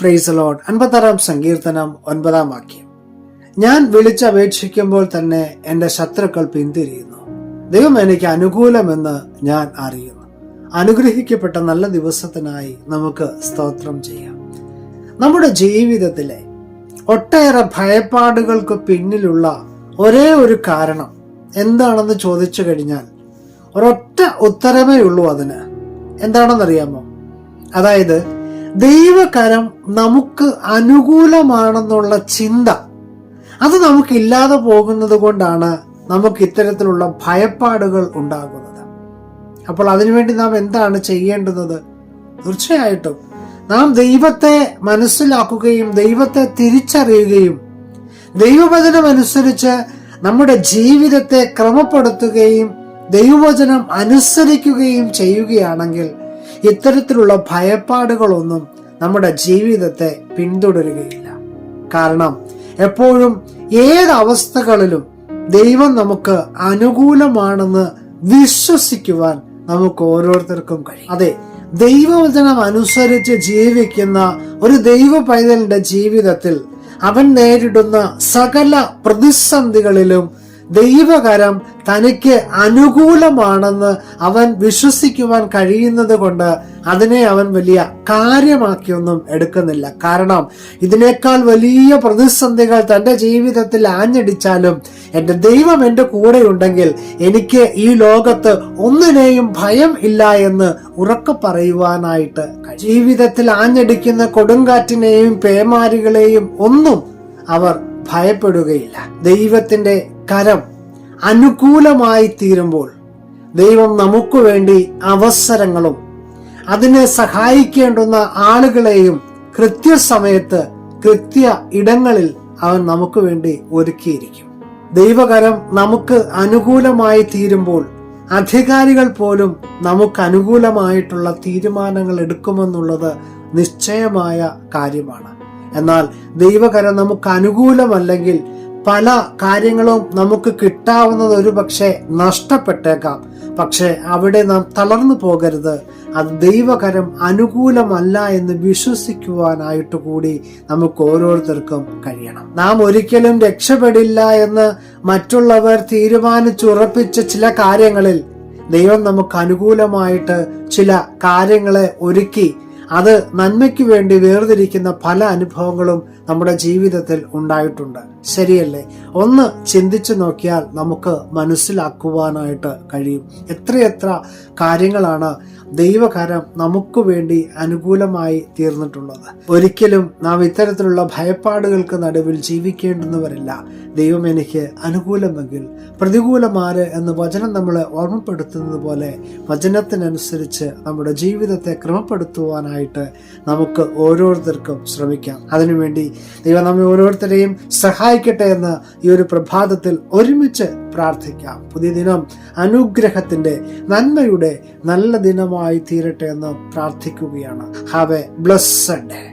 Price load അൻപത്താറാം സങ്കീർത്തനം ഒൻപതാം വാക്യം. ഞാൻ വിളിച്ചപേക്ഷിക്കുമ്പോൾ തന്നെ എന്റെ ശത്രുക്കൾ പിന്തിരിയുന്നു. ദൈവം എനിക്ക് അനുകൂലമെന്ന് ഞാൻ അറിയുന്നു. അനുഗ്രഹിക്കപ്പെട്ട നല്ല ദിവസത്തിനായി നമുക്ക് സ്തോത്രം ചെയ്യാം. നമ്മുടെ ജീവിതത്തിലെ ഒട്ടേറെ ഭയപ്പാടുകൾക്ക് പിന്നിലുള്ള ഒരേ ഒരു കാരണം എന്താണെന്ന് ചോദിച്ചു കഴിഞ്ഞാൽ ഒരൊറ്റ ഉത്തരമേ ഉള്ളൂ അതിന്. എന്താണെന്നറിയാമോ? അതായത് ദൈവകരം നമുക്ക് അനുകൂലമാണെന്നുള്ള ചിന്ത. അത് നമുക്കില്ലാതെ പോകുന്നത് കൊണ്ടാണ് നമുക്ക് ഇത്തരത്തിലുള്ള ഭയപ്പാടുകൾ ഉണ്ടാകുന്നത്. അപ്പോൾ അതിനുവേണ്ടി നാം എന്താണ് ചെയ്യേണ്ടുന്നത്? തീർച്ചയായിട്ടും നാം ദൈവത്തെ മനസ്സിലാക്കുകയും ദൈവത്തെ തിരിച്ചറിയുകയും ദൈവവചനം അനുസരിച്ച് നമ്മുടെ ജീവിതത്തെ ക്രമപ്പെടുത്തുകയും ദൈവവചനം അനുസരിക്കുകയും ചെയ്യുകയാണെങ്കിൽ ഇത്തരത്തിലുള്ള ഭയപ്പാടുകളൊന്നും നമ്മുടെ ജീവിതത്തെ പിന്തുടരുകയില്ല. കാരണം എപ്പോഴും ഏത് അവസ്ഥകളിലും ദൈവം നമുക്ക് അനുകൂലമാണെന്ന് വിശ്വസിക്കുവാൻ നമുക്ക് ഓരോരുത്തർക്കും കഴിയും. അതെ ദൈവവചനം അനുസരിച്ച് ജീവിക്കുന്ന ഒരു ദൈവ പൈതലിന്റെ ജീവിതത്തിൽ അവൻ നേരിടുന്ന സകല പ്രതിസന്ധികളിലും ദൈവകരം തനിക്ക് അനുകൂലമാണെന്ന് അവൻ വിശ്വസിക്കുവാൻ കഴിയുന്നത് കൊണ്ട് അതിനെ അവൻ വലിയ കാര്യമാക്കിയൊന്നും എടുക്കുന്നില്ല. കാരണം ഇതിനേക്കാൾ വലിയ പ്രതിസന്ധികൾ തന്റെ ജീവിതത്തിൽ ആഞ്ഞടിച്ചാലും എന്റെ ദൈവം എന്റെ കൂടെ ഉണ്ടെങ്കിൽ എനിക്ക് ഈ ലോകത്ത് ഒന്നിനെയും ഭയം ഇല്ല എന്ന് ഉറക്കെ പറയുവാനായിട്ട് ജീവിതത്തിൽ ആഞ്ഞടിക്കുന്ന കൊടുങ്കാറ്റിനെയും പേമാരികളെയും ഒന്നും അവർ ഭയപ്പെടുകയില്ല. ദൈവത്തിന്റെ കരം അനുകൂലമായി തീരുമ്പോൾ ദൈവം നമുക്ക് വേണ്ടി അവസരങ്ങളും അതിനെ സഹായിക്കേണ്ടുന്ന ആളുകളെയും കൃത്യസമയത്ത് കൃത്യ ഇടങ്ങളിൽ അവൻ നമുക്ക് വേണ്ടി ഒരുക്കിയിരിക്കും. ദൈവകരം നമുക്ക് അനുകൂലമായി തീരുമ്പോൾ അധികാരികൾ പോലും നമുക്ക് അനുകൂലമായിട്ടുള്ള തീരുമാനങ്ങൾ എടുക്കുമെന്നുള്ളത് നിശ്ചയമായ കാര്യമാണ്. എന്നാൽ ദൈവകരം നമുക്ക് അനുകൂലമല്ലെങ്കിൽ പല കാര്യങ്ങളും നമുക്ക് കിട്ടാവുന്നത് ഒരു പക്ഷേ നഷ്ടപ്പെട്ടേക്കാം. പക്ഷെ അവിടെ നാം തളർന്നു പോകരുത്. അത് ദൈവകരം അനുകൂലമല്ല എന്ന് വിശ്വസിക്കുവാനായിട്ട് കൂടി നമുക്ക് ഓരോരുത്തർക്കും കഴിയണം. നാം ഒരിക്കലും രക്ഷപ്പെടില്ല എന്ന് മറ്റുള്ളവർ തീരുമാനിച്ചുറപ്പിച്ച ചില കാര്യങ്ങളിൽ ദൈവം നമുക്ക് അനുകൂലമായിട്ട് ചില കാര്യങ്ങളെ ഒരുക്കി അത് നന്മയ്ക്ക് വേണ്ടി വേർതിരിക്കുന്ന പല അനുഭവങ്ങളും നമ്മുടെ ജീവിതത്തിൽ ഉണ്ടായിട്ടുണ്ട്. ശരിയല്ലേ? ഒന്ന് ചിന്തിച്ചു നോക്കിയാൽ നമുക്ക് മനസ്സിലാക്കുവാനായിട്ട് കഴിയും. എത്രയെത്ര കാര്യങ്ങളാണ് ദൈവകരം നമുക്ക് വേണ്ടി അനുകൂലമായി തീർന്നിട്ടുള്ളത്. ഒരിക്കലും നാം ഇത്തരത്തിലുള്ള ഭയപ്പാടുകൾക്ക് നടുവിൽ ജീവിക്കേണ്ടുന്നവരില്ല. ദൈവം എനിക്ക് അനുകൂലമെങ്കിൽ പ്രതികൂലമാര് എന്ന് വചനം നമ്മളെ ഓർമ്മപ്പെടുത്തുന്നത് പോലെ വചനത്തിനനുസരിച്ച് നമ്മുടെ ജീവിതത്തെ ക്രമപ്പെടുത്തുവാനായിട്ട് നമുക്ക് ഓരോരുത്തർക്കും ശ്രമിക്കാം. അതിനുവേണ്ടി ദൈവം നമ്മെ ഓരോരുത്തരെയും സഹായിക്കട്ടെ എന്ന് ഈ ഒരു പ്രഭാതത്തിൽ ഒരുമിച്ച് പ്രാർത്ഥിക്കാം. പുതിയ ദിനം അനുഗ്രഹത്തിന്റെ നന്മയുടെ നല്ല ദിനമായി തീരട്ടെ എന്ന് പ്രാർത്ഥിക്കുകയാണ്. Have A blessed day